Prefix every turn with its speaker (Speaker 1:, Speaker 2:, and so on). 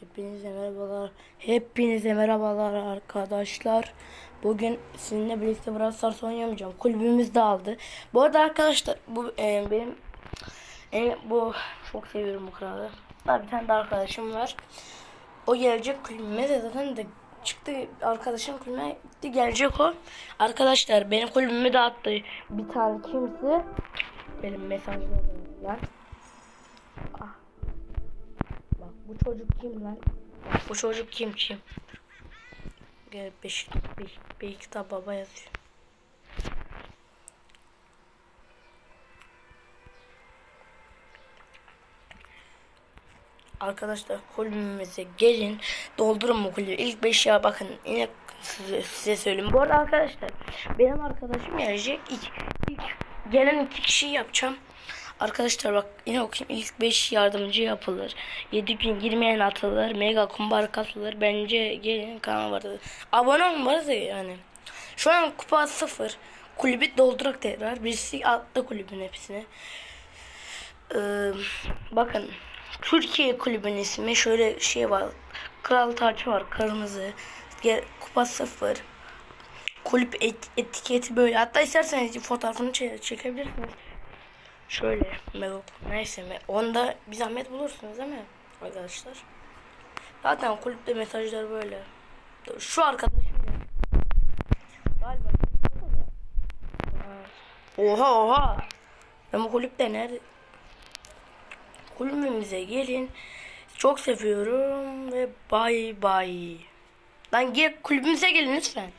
Speaker 1: Hepinize merhabalar. Hepinize merhabalar arkadaşlar. Bugün sizinle birlikte Brawl Stars oynayamayacağım. Kulübümüz dağıldı. Bu arada arkadaşlar bu e, benim e, bu çok seviyorum bu kralı. Daha bir tane de arkadaşım var. O gelecek kulübüme de zaten de çıktı arkadaşım kulübüme gitti gelecek o. Arkadaşlar benim kulübümü dağıttı. Bir tane kimse benim mesajlarımla. Çocuk kim lan? Bu çocuk kim kim? Gel beş, beş, beş kitap baba yazıyor. Arkadaşlar kulübümüze gelin doldurun bu kulübü. İlk 5 ya bakın yine size, size söyleyeyim. Bu arada arkadaşlar benim arkadaşım gelecek. İlk, ilk gelen iki kişiyi yapacağım. Arkadaşlar bak yine okuyayım. İlk 5 yardımcı yapılır. 7 gün girmeyen atılır. Mega kumbar katılır. Bence gelin kanal vardı. Abone olun vardı yani. Şu an kupa 0. Kulübü doldurak tekrar. Birisi attı kulübün hepsini. Ee, bakın Türkiye kulübün ismi şöyle şey var. Kral tacı var kırmızı. Kupa 0. Kulüp et- etiketi böyle. Hatta isterseniz fotoğrafını çe- çekebilirsiniz. Şöyle Megop neyse onda bir zahmet bulursunuz değil mi arkadaşlar? Zaten kulüpte mesajlar böyle. Şu arkadaşım. Galiba. Oha oha. Ben bu kulüpte nerede? Kulübümüze gelin. Çok seviyorum ve bay bay. Lan gel kulübümüze gelin lütfen.